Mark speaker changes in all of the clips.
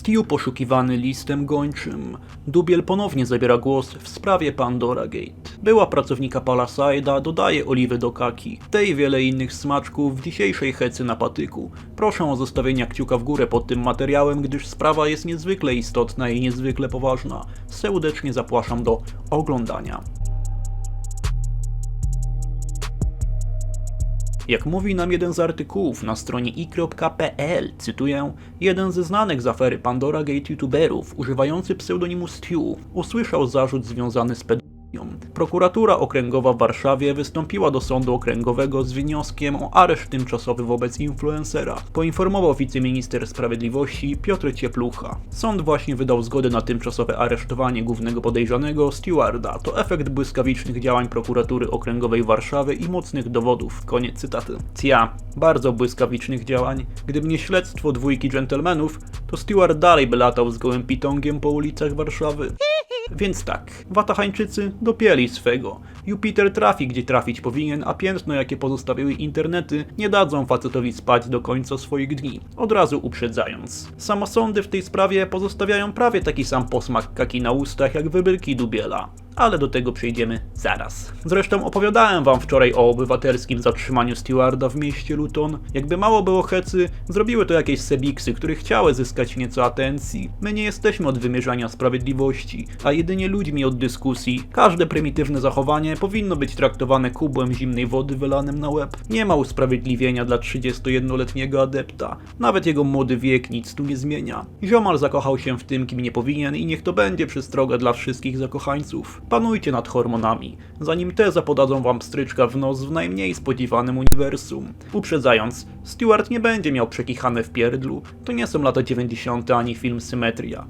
Speaker 1: Stu poszukiwany listem gończym. Dubiel ponownie zabiera głos w sprawie Pandora Gate. Była pracownika Palaside'a dodaje oliwy do kaki. Tej i wiele innych smaczków w dzisiejszej hecy na patyku. Proszę o zostawienie kciuka w górę pod tym materiałem, gdyż sprawa jest niezwykle istotna i niezwykle poważna. Serdecznie zapraszam do oglądania. Jak mówi nam jeden z artykułów na stronie i.pl, cytuję, jeden ze znanych z afery Pandora Gate youtuberów, używający pseudonimu Stu, usłyszał zarzut związany z pedofilią. Prokuratura Okręgowa w Warszawie wystąpiła do Sądu Okręgowego z wnioskiem o areszt tymczasowy wobec influencera, poinformował wiceminister sprawiedliwości Piotr Cieplucha. Sąd właśnie wydał zgodę na tymczasowe aresztowanie głównego podejrzanego Stewarda. To efekt błyskawicznych działań prokuratury okręgowej Warszawy i mocnych dowodów. Koniec cytaty. Cia, bardzo błyskawicznych działań. Gdyby nie śledztwo dwójki dżentelmenów, to Stewart dalej by latał z gołym pitongiem po ulicach Warszawy. Więc tak, Watachańczycy dopięli swego. Jupiter trafi gdzie trafić powinien, a piętno jakie pozostawiły internety nie dadzą facetowi spać do końca swoich dni. Od razu uprzedzając. Samosądy w tej sprawie pozostawiają prawie taki sam posmak kaki na ustach jak wybryki Dubiela. Ale do tego przejdziemy zaraz. Zresztą opowiadałem wam wczoraj o obywatelskim zatrzymaniu Stewarda w mieście Luton. Jakby mało było hecy, zrobiły to jakieś sebiksy, które chciały zyskać nieco atencji. My nie jesteśmy od wymierzania sprawiedliwości, a jedynie ludźmi od dyskusji. Każde prymitywne zachowanie powinno być traktowane kubłem zimnej wody wylanym na łeb. Nie ma usprawiedliwienia dla 31-letniego adepta. Nawet jego młody wiek nic tu nie zmienia. Ziomal zakochał się w tym, kim nie powinien i niech to będzie przestroga dla wszystkich zakochańców. Panujcie nad hormonami, zanim te zapodadzą wam stryczka w nos w najmniej spodziewanym uniwersum. Uprzedzając, Stewart nie będzie miał przekichane w pierdlu. To nie są lata 90. ani film Symetria.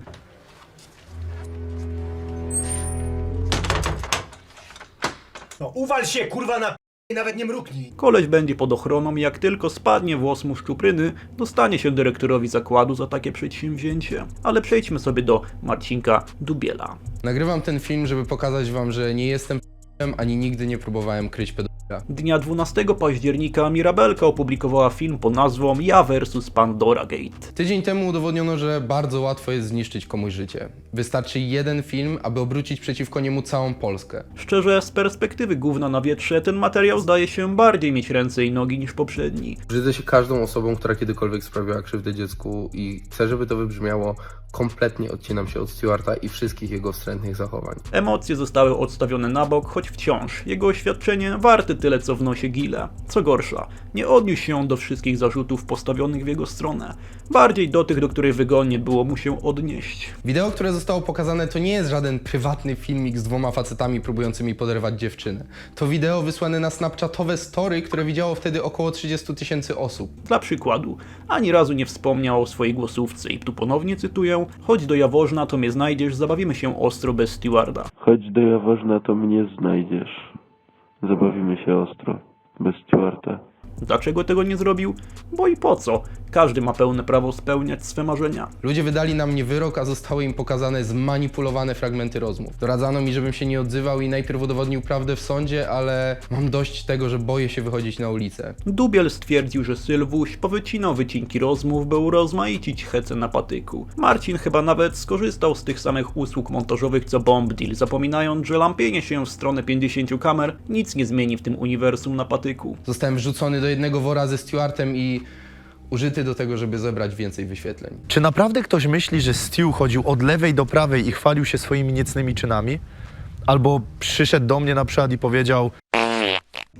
Speaker 2: No uwal się, kurwa, na nawet nie mruknij.
Speaker 1: Koleś będzie pod ochroną i jak tylko spadnie włos mu szczupryny, dostanie się dyrektorowi zakładu za takie przedsięwzięcie. Ale przejdźmy sobie do Marcinka Dubiela.
Speaker 3: Nagrywam ten film, żeby pokazać wam, że nie jestem p***em, ani nigdy nie próbowałem kryć pedofila.
Speaker 1: Dnia 12 października Mirabelka opublikowała film pod nazwą Ja vs Pandora Gate.
Speaker 3: Tydzień temu udowodniono, że bardzo łatwo jest zniszczyć komuś życie. Wystarczy jeden film, aby obrócić przeciwko niemu całą Polskę.
Speaker 1: Szczerze, z perspektywy gówna na wietrze, ten materiał zdaje się bardziej mieć ręce i nogi niż poprzedni.
Speaker 4: Brzydzę się każdą osobą, która kiedykolwiek sprawiła krzywdę dziecku i chcę, żeby to wybrzmiało. Kompletnie odcinam się od Stewarta i wszystkich jego wstrętnych zachowań.
Speaker 1: Emocje zostały odstawione na bok, choć wciąż jego oświadczenie warte tyle co w nosie Gila. Co gorsza, nie odniósł się do wszystkich zarzutów postawionych w jego stronę, bardziej do tych, do których wygodnie było mu się odnieść.
Speaker 3: Wideo, które zostało pokazane, to nie jest żaden prywatny filmik z dwoma facetami próbującymi poderwać dziewczynę. To wideo wysłane na snapchatowe story, które widziało wtedy około 30 tysięcy osób.
Speaker 1: Dla przykładu, ani razu nie wspomniał o swojej głosówce i tu ponownie cytuję Chodź do Jaworzna, to mnie znajdziesz, zabawimy się ostro bez stewarda.
Speaker 5: Chodź do Jaworzna, to mnie znajdziesz. Zabawimy się ostro, bez Stewarta.
Speaker 1: Dlaczego tego nie zrobił? Bo i po co? Każdy ma pełne prawo spełniać swe marzenia.
Speaker 3: Ludzie wydali na mnie wyrok, a zostały im pokazane zmanipulowane fragmenty rozmów. Doradzano mi, żebym się nie odzywał i najpierw udowodnił prawdę w sądzie, ale mam dość tego, że boję się wychodzić na ulicę.
Speaker 1: Dubiel stwierdził, że Sylwuś powycinał wycinki rozmów, by urozmaicić hece na patyku. Marcin chyba nawet skorzystał z tych samych usług montażowych co Bombdeal, zapominając, że lampienie się w stronę 50 kamer nic nie zmieni w tym uniwersum na patyku.
Speaker 3: Zostałem wrzucony do jednego wora ze Stewartem i użyty do tego, żeby zebrać więcej wyświetleń.
Speaker 6: Czy naprawdę ktoś myśli, że Stu chodził od lewej do prawej i chwalił się swoimi niecnymi czynami? Albo przyszedł do mnie na przykład i powiedział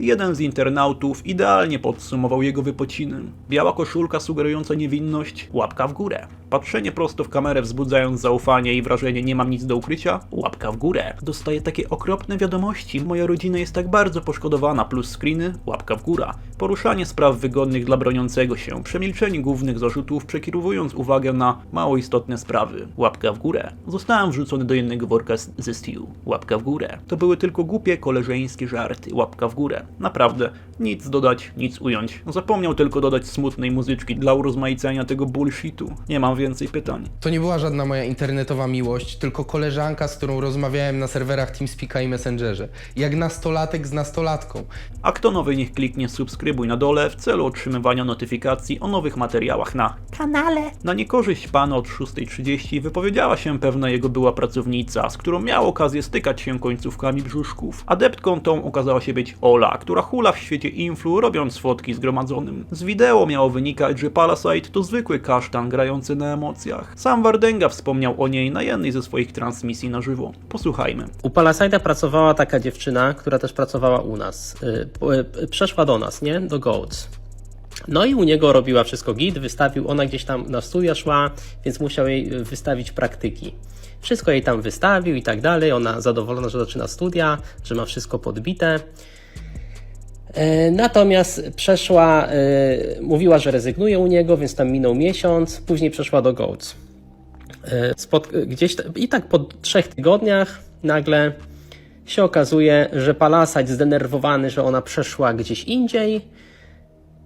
Speaker 1: Jeden z internautów idealnie podsumował jego wypociny. Biała koszulka sugerująca niewinność, łapka w górę. Patrzenie prosto w kamerę wzbudzając zaufanie i wrażenie nie mam nic do ukrycia, łapka w górę. Dostaję takie okropne wiadomości, moja rodzina jest tak bardzo poszkodowana, plus screeny, łapka w górę. Poruszanie spraw wygodnych dla broniącego się, przemilczenie głównych zarzutów, przekierowując uwagę na mało istotne sprawy, łapka w górę. Zostałem wrzucony do jednego worka ze Stew, łapka w górę. To były tylko głupie koleżeńskie żarty, łapka w górę. Naprawdę, nic dodać, nic ująć. Zapomniał tylko dodać smutnej muzyczki dla urozmaicenia tego bullshitu. Nie mam więcej pytań.
Speaker 3: To nie była żadna moja internetowa miłość, tylko koleżanka, z którą rozmawiałem na serwerach TeamSpeaka i Messengerze. Jak nastolatek z nastolatką.
Speaker 1: A kto nowy niech kliknie subskrybuj na dole w celu otrzymywania notyfikacji o nowych materiałach na kanale. Na niekorzyść pana od 6.30 wypowiedziała się pewna jego była pracownica, z którą miał okazję stykać się końcówkami brzuszków. Adeptką tą okazała się być Ola, która hula w świecie influ robiąc fotki zgromadzonym. Z wideo miało wynikać, że Palasite to zwykły kasztan grający na emocjach. Sam Wardenga wspomniał o niej na jednej ze swoich transmisji na żywo. Posłuchajmy.
Speaker 7: U Palasajda pracowała taka dziewczyna, która też pracowała u nas. Y, y, Przeszła do nas, nie? Do Goats. No i u niego robiła wszystko git, wystawił, ona gdzieś tam na studia szła, więc musiał jej y, wystawić praktyki. Wszystko jej tam wystawił i tak dalej, ona zadowolona, że zaczyna studia, że ma wszystko podbite. E, Natomiast przeszła, e, mówiła, że rezygnuje u niego, więc tam minął miesiąc, później przeszła do Goats. E, Spot, gdzieś I tak po trzech tygodniach nagle się okazuje, że Palasite zdenerwowany, że ona przeszła gdzieś indziej,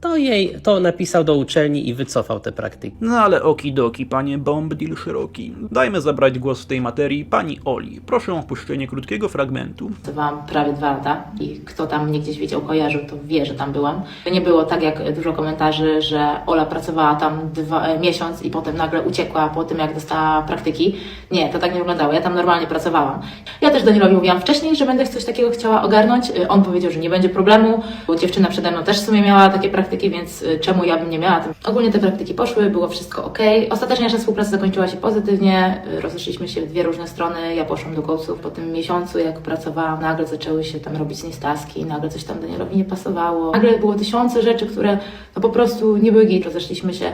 Speaker 7: to jej to napisał do uczelni i wycofał te praktyki.
Speaker 1: No ale okidoki, panie Bombdil szeroki. Dajmy zabrać głos w tej materii pani Oli. Proszę o opuszczenie krótkiego fragmentu.
Speaker 8: Pracowałam prawie dwa lata i kto tam mnie gdzieś wiedział, kojarzył, to wie, że tam byłam. To nie było tak jak dużo komentarzy, że Ola pracowała tam dwa, e, miesiąc i potem nagle uciekła po tym, jak dostała praktyki. Nie, to tak nie wyglądało. Ja tam normalnie pracowałam. Ja też Danielowi mówiłam wcześniej, że będę coś takiego chciała ogarnąć. E, On powiedział, że nie będzie problemu, bo dziewczyna przede mną też w sumie miała takie praktyki, więc e, czemu ja bym nie miała? Ogólnie te praktyki poszły, było wszystko ok. Ostatecznie nasza współpraca zakończyła się pozytywnie. E, Rozeszliśmy się w dwie różne strony. Ja poszłam do Gołców po tym miesiącu, jak pracowałam. Nagle zaczęły się tam robić niestaski, nagle coś tam Danielowi nie pasowało. Nagle było tysiące rzeczy, które no po prostu nie były git. Rozeszliśmy się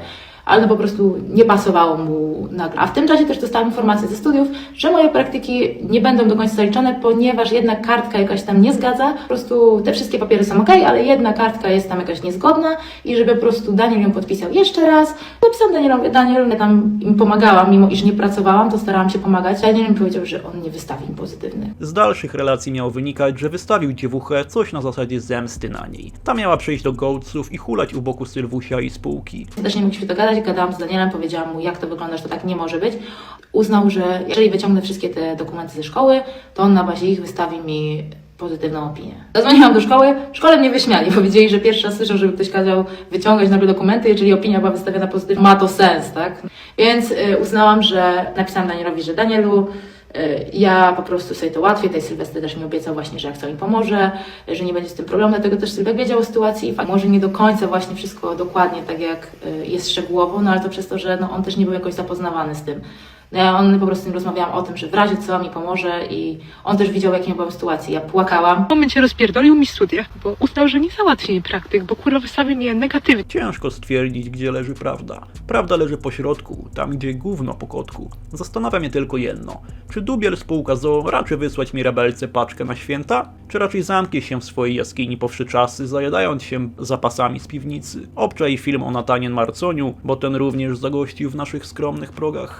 Speaker 8: ale no po prostu nie pasowało mu nagle. A w tym czasie też dostałam informację ze studiów, że moje praktyki nie będą do końca zaliczone, ponieważ jedna kartka jakaś tam nie zgadza. Po prostu te wszystkie papiery są ok, ale jedna kartka jest tam jakaś niezgodna i żeby po prostu Daniel ją podpisał jeszcze raz. Napisałam Danielowi, Daniel, ja tam im pomagałam, mimo iż nie pracowałam, to starałam się pomagać. Daniel mi powiedział, że on nie wystawi im pozytywny.
Speaker 1: Z dalszych relacji miało wynikać, że wystawił dziewuchę coś na zasadzie zemsty na niej. Ta miała przejść do Gołców i hulać u boku Sylwusia i spółki.
Speaker 8: Też nie mogliśmy dogadać, gadałam z Danielem, powiedziałam mu, jak to wygląda, że to tak nie może być. Uznał, że jeżeli wyciągnę wszystkie te dokumenty ze szkoły, to on na bazie ich wystawi mi pozytywną opinię. Zadzwoniłam do szkoły, w szkole mnie wyśmiali, powiedzieli, że pierwszy raz słyszą, żeby ktoś kazał wyciągać nagle dokumenty, jeżeli opinia była wystawiona pozytywnie, ma to sens, tak? Więc y, uznałam, że napisałam Danielowi, że Danielu, ja po prostu sobie to łatwiej, tej Sylwester też mi obiecał właśnie, że jak co mi pomoże, y, że nie będzie z tym problemu, dlatego też Sylwek wiedział o sytuacji i może nie do końca właśnie wszystko dokładnie tak jak y, jest szczegółowo, no ale to przez to, że no, on też nie był jakoś zapoznawany z tym. No ja on po prostu z nim rozmawiałam o tym, że w razie co mi pomoże i on też widział, w jakiej byłam sytuacji. Ja płakałam,
Speaker 9: W momencie rozpierdolił mi studia, bo uznał, że nie załatwi mi praktyk, bo kurwa wystawi mnie negatywnie.
Speaker 1: Ciężko stwierdzić, gdzie leży prawda. Prawda leży po środku, tam gdzie gówno po kotku. Zastanawia mnie tylko jedno. Czy Dubiel spółka ZOO raczy wysłać Mirabelce paczkę na święta? Czy raczej zamknie się w swojej jaskini po wszy czasy, zajadając się zapasami z piwnicy? Obczaj film o Natanien Marconiu, bo ten również zagościł w naszych skromnych progach.